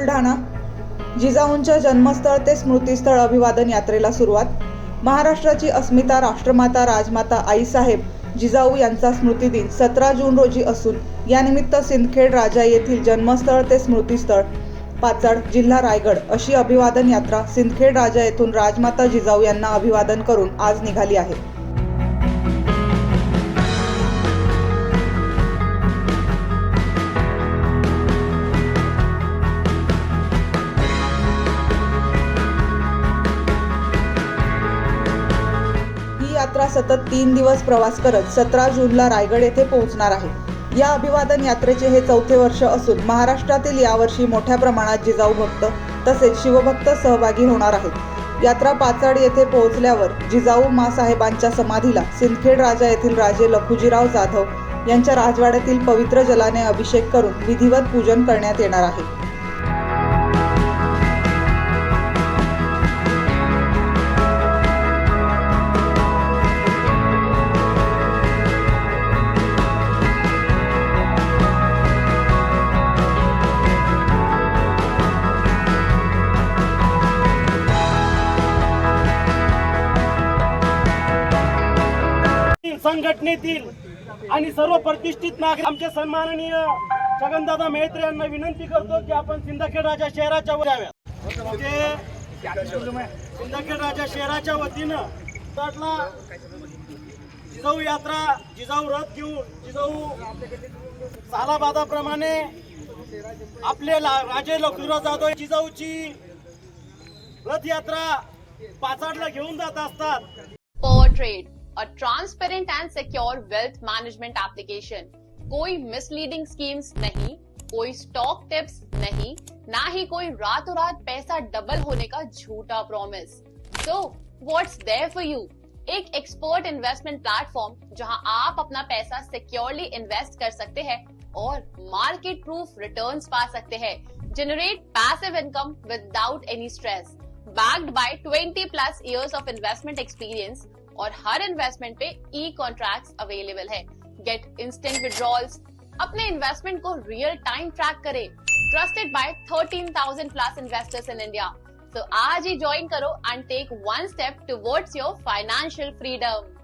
बुलढाणा जिजाऊंच्या जन्मस्थळ ते स्मृतीस्थळ अभिवादन यात्रेला सुरुवात. महाराष्ट्राची अस्मिता राष्ट्रमाता राजमाता आईसाहेब जिजाऊ यांचा स्मृतिदिन सतरा जून रोजी असून यानिमित्त सिंदखेड राजा येथील जन्मस्थळ ते स्मृतीस्थळ पाचड जिल्हा रायगड अशी अभिवादन यात्रा सिंदखेड राजा येथून राजमाता जिजाऊ यांना अभिवादन करून आज निघाली आहे. यात्रा सतत तीन दिवस प्रवास करत सतरा जूनला रायगड येथे पोहोचणार आहे. या अभिवादन यात्रेचे हे चौथे वर्ष असून महाराष्ट्रातील यावर्षी मोठ्या प्रमाणात जिजाऊ भक्त तसेच शिवभक्त सहभागी होणार आहेत. यात्रा पाचाड येथे पोहोचल्यावर जिजाऊ मासाहेबांच्या समाधीला सिंदखेड राजा येथील राजे लखुजीराव जाधव यांच्या राजवाड्यातील पवित्र जलाने अभिषेक करून विधिवत पूजन करण्यात येणार आहे. संघटनेतील आणि सर्व प्रतिष्ठित नागरिक आमचे सन्माननीय छगनदादा मेहत्रे यांना विनंती करतो की आपण सिंदखेड राजा शहराच्या वर म्हणजे सिंदखेड राजा शहराच्या वतीनं जिजाऊ यात्रा जिजाऊ रथ घेऊन जिजाऊ सालाबादाप्रमाणे आपले ला- राजे लक्ष्मीराव जाधव जिजाऊची रथयात्रा पाचाडला घेऊन जात असतात. Portrait a transparent and secure wealth management application. कोई misleading schemes नहीं, कोई स्टॉक टिप्स नहीं, ना ही कोई रातों रात पैसा डबल होने का झूठा promise so what's there for you एक एक्सपर्ट इन्वेस्टमेंट प्लेटफॉर्म जहाँ आप अपना पैसा सिक्योरली इन्वेस्ट कर सकते हैं और मार्केट प्रूफ रिटर्न्स पा सकते हैं. Generate passive income without any stress backed by 20 plus years of investment experience और हर इन्वेस्टमेंट पे ई कॉन्ट्रैक्ट अवेलेबल है. गेट इंस्टेंट विड्रॉल्स अपने इन्वेस्टमेंट को रियल टाइम ट्रैक करें. Trusted by 13,000 plus investors in India तो आज ही ज्वाइन करो and take one step towards your financial freedom